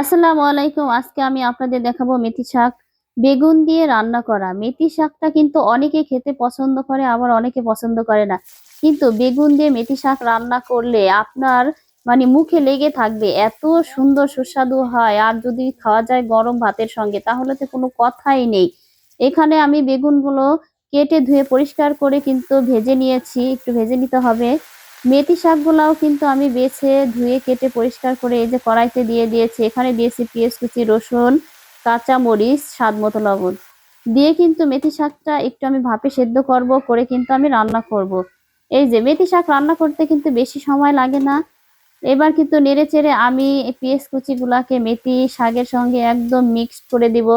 আসসালামু আলাইকুম। আজকে আমি আপনাদের দেখাবো মেথি শাক। বেগুন দিয়ে রান্না করা। মেথি শাকটা কিন্তু অনেকে খেতে পছন্দ করে, আবার অনেকে পছন্দ করে না। কিন্তু বেগুন দিয়ে মেথি শাক রান্না করলে আপনার মানে মুখে লেগে থাকবে। এত সুন্দর সুস্বাদু হয়। আর যদি খাওয়া যায় গরম ভাতের সঙ্গে, তাহলে তো কোনো কথাই নেই। এখানে আমি বেগুনগুলো কেটে ধুয়ে পরিষ্কার করে কিন্তু ভেজে নিয়েছি। একটু ভেজে নিতে হবে। মেথি শাকগুলাও কিন্তু আমি বেছে ধুয়ে, কেটে পরিষ্কার করে এই যে কড়াইতে দিয়ে দিয়েছি। এখানে দিয়েছি পেঁয়াজ, কুচি, রসুন, কাঁচা মরিচ, স্বাদ মতো লবণ। দিয়ে কিন্তু মেথি শাকটা একটু আমি ভাপে সেদ্ধ করব, করে কিন্তু আমি রান্না করব। এই যে মেথি শাক রান্না করতে কিন্তু বেশি সময় লাগে না। এবার কিন্তু নেড়ে চেড়ে আমি পেঁয়াজ, কুচিগুলাকে মেথি শাকের সঙ্গে একদম মিক্সড করে দিব।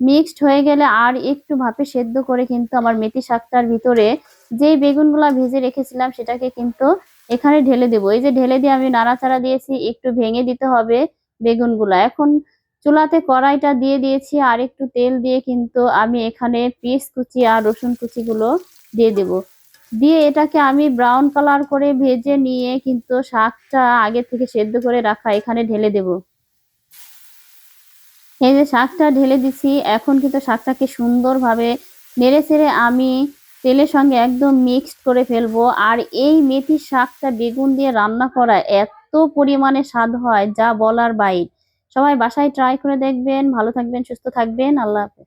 মিক্সড হয়ে গেলে আর একটু ভাপে সেদ্ধ করে কিন্তু আমার মেথি শাকটার ভিতরে যেই বেগুনগুলা ভেজে রেখেছিলাম সেটাকে কিন্তু এখানে ঢেলে দেবো। এই যে ঢেলে দিয়ে আমি নাড়াচাড়া দিয়েছি, একটু ভেঙে দিতে হবে বেগুনগুলা। এখন চুলাতে কড়াইটা দিয়ে দিয়েছি, আর একটু তেল দিয়ে কিন্তু আমি এখানে পিস কুচি আর রসুন কুচিগুলো দিয়ে দেব। দিয়ে এটাকে আমি ব্রাউন কালার করে ভেজে নিয়ে কিন্তু শাকটা আগে থেকে সেদ্ধ করে রাখা এখানে ঢেলে দেব। এই যে শাকটা ঢেলে দিছি, এখন কিন্তু শাকটাকে সুন্দরভাবে নেড়ে চেড়ে আমি তেলের সঙ্গে একদম মিক্সড করে ফেলব। আর এই মেথি শাকটা বেগুন দিয়ে রান্না করা এত পরিমাণে স্বাদ হয়, যা বলার বাইর। সবাই বাসায় ট্রাই করে দেখবেন। ভালো থাকবেন, সুস্থ থাকবেন। আল্লাহ হাফেজ।